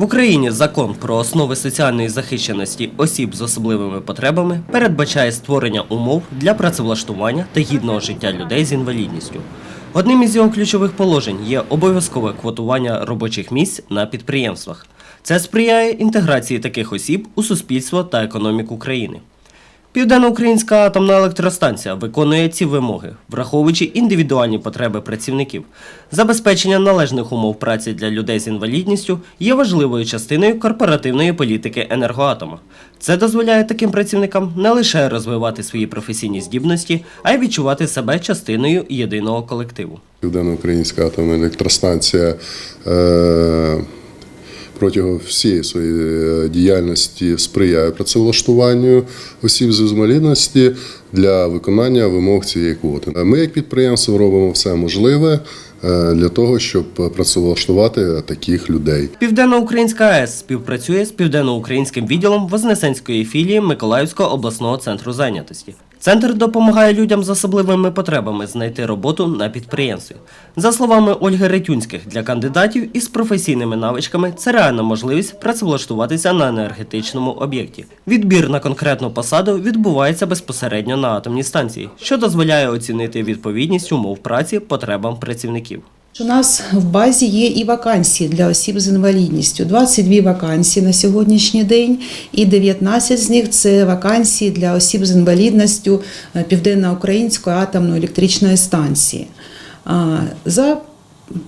В Україні закон про основи соціальної захищеності осіб з особливими потребами передбачає створення умов для працевлаштування та гідного життя людей з інвалідністю. Одним із його ключових положень є обов'язкове квотування робочих місць на підприємствах. Це сприяє інтеграції таких осіб у суспільство та економіку країни. Південноукраїнська атомна електростанція виконує ці вимоги, враховуючи індивідуальні потреби працівників. Забезпечення належних умов праці для людей з інвалідністю є важливою частиною корпоративної політики енергоатома. Це дозволяє таким працівникам не лише розвивати свої професійні здібності, а й відчувати себе частиною єдиного колективу. Південноукраїнська атомна електростанція е, протягом всієї своєї діяльності сприяє працевлаштуванню осіб з інвалідності для виконання вимог цієї квоти. Ми, як підприємство, робимо все можливе е, для того, щоб працевлаштувати таких людей. Південноукраїнська АЕС співпрацює з південноукраїнським відділом Вознесенської філії Миколаївського обласного центру зайнятості. Центр допомагає людям з особливими потребами знайти роботу на підприємстві. За словами Ольги Ретюнських, для кандидатів із професійними навичками це реальна можливість працевлаштуватися на енергетичному об'єкті. Відбір на конкретну посаду відбувається безпосередньо на атомній станції, що дозволяє оцінити відповідність умов праці потребам працівників. У нас в базі є і вакансії для осіб з інвалідністю. 22 вакансії на сьогоднішній день, і 19 з них це вакансії для осіб з інвалідністю е, Південно-Української атомної електричної станції. За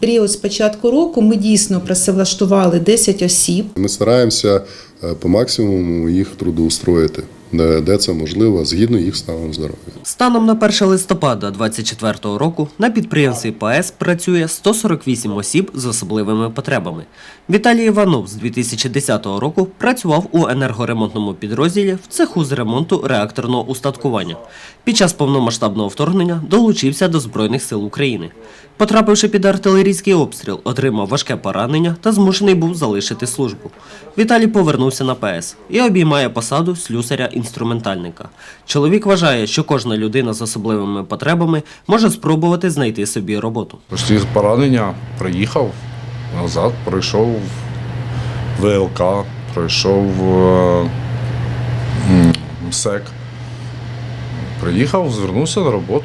період з початку року ми дійсно працевлаштували 10 осіб. Ми стараємося е, по максимуму їх трудоустроїти, де, це можливо, згідно їх станом здоров'я. Станом на 1 листопада 2024 року на підприємстві ПАЕС працює 148 осіб з особливими потребами. Віталій Іванов з 2010 року працював у енергоремонтному підрозділі в цеху з ремонту реакторного устаткування. Під час повномасштабного вторгнення долучився до Збройних сил України. Потрапивши під артилерійський обстріл, отримав важке поранення та змушений був залишити службу. Віталій повернувся на ПС і обіймає посаду слюсаря-інструментальника. Чоловік вважає, що кожна людина з особливими потребами може спробувати знайти собі роботу. Після поранення приїхав назад, пройшов ВЛК, пройшов е, МСЕК. Приїхав, звернувся на роботу.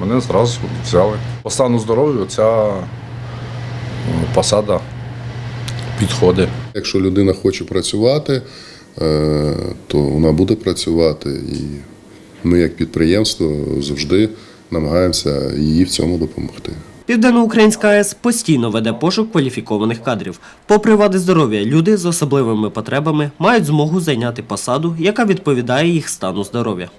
Мене зразу взяли. По стану здоров'я ця е, посада підходить. Якщо людина хоче працювати, то вона буде працювати. І ми, як підприємство, завжди намагаємося її в цьому допомогти. Південноукраїнська АЕС постійно веде пошук кваліфікованих кадрів. Попри вади здоров'я, люди з особливими потребами мають змогу зайняти посаду, яка відповідає їх стану здоров'я.